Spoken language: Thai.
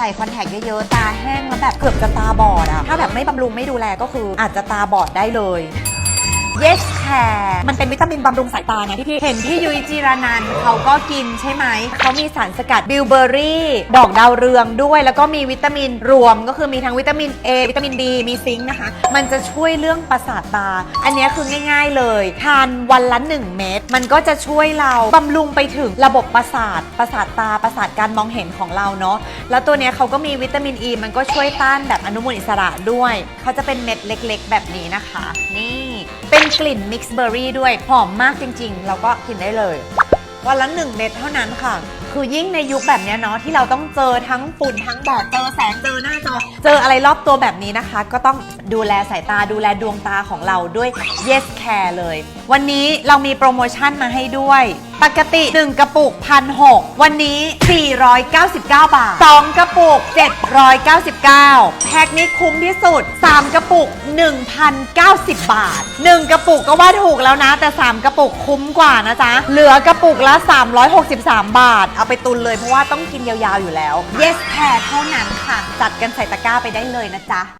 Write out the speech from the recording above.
ใส่คอนแทคเยอะๆ ตาแห้งแล้วแบบเกือบจะตาบอดอะถ้าแบบไม่บำรุงไม่ดูแลก็คืออาจจะตาบอดได้เลย Yes Care มันเป็นวิตามินบำรุงสายตานะที่พี่เห็นพี่ยุ้ยจีรานันท์เขาก็กินใช่ไหม เขามีสารสกัดบิลเบอรี่ ดอกดาวเรืองด้วย แล้วก็มีวิตามินรวมก็คือมีทั้งวิตามิน A วิตามิน D มีซิงค์นะคะ มันจะช่วยเรื่องประสาทตา อันเนี้ยคือง่าย ๆเลย ทานวันละ 1 เม็ด มันก็จะช่วยเราบำรุงไปถึงระบบประสาท ประสาทตา ประสาทการมองเห็นของเราเนาะ แล้วตัวเนี้ยเขาก็มีวิตามินอ e, ีมันก็ช่วยต้านแบบอนุมูลอิสระด้วย เขาจะเป็นเม็ดเล็ก ๆ แบบนี้นะคะ นี่เป็นกลิ่นมิกซ์เบอร์รี่ด้วย หอมมากจริง ๆ เราก็กินได้เลย วันละหนึ่งเม็ดเท่านั้นค่ะ คือยิ่งในยุคแบบเนี้ยเนาะที่เราต้องเจอทั้งฝุ่นทั้งแดดเจอแสงเจอหน้าจอ เจออะไรรอบตัวแบบนี้นะคะ ก็ต้องดูแลสายตาดูแลดวงตาของเราด้วย Yes Care เลย วันนี้เรามีโปรโมชั่นมาให้ด้วย ปกติ 1 กระปุกพันหวันนี้ 499 บาท 2 กระปุก 799 แพ็คนี้คุ้มที่สุด 3 กระปุก 1,090 บาท 1 กระปุกก็ว่าถูกแล้วนะ แต่ 3 กระปุกคุ้มกว่านะจ๊ะ เหลือกระปุกละ 363 บาท เอาไปตุนเลยเพราะว่าต้องกินยาวๆอยู่แล้ว Yes Care เท่านั้นค่ะ จัดกันใส่ตะกร้าไปได้เลยนะจ๊ะ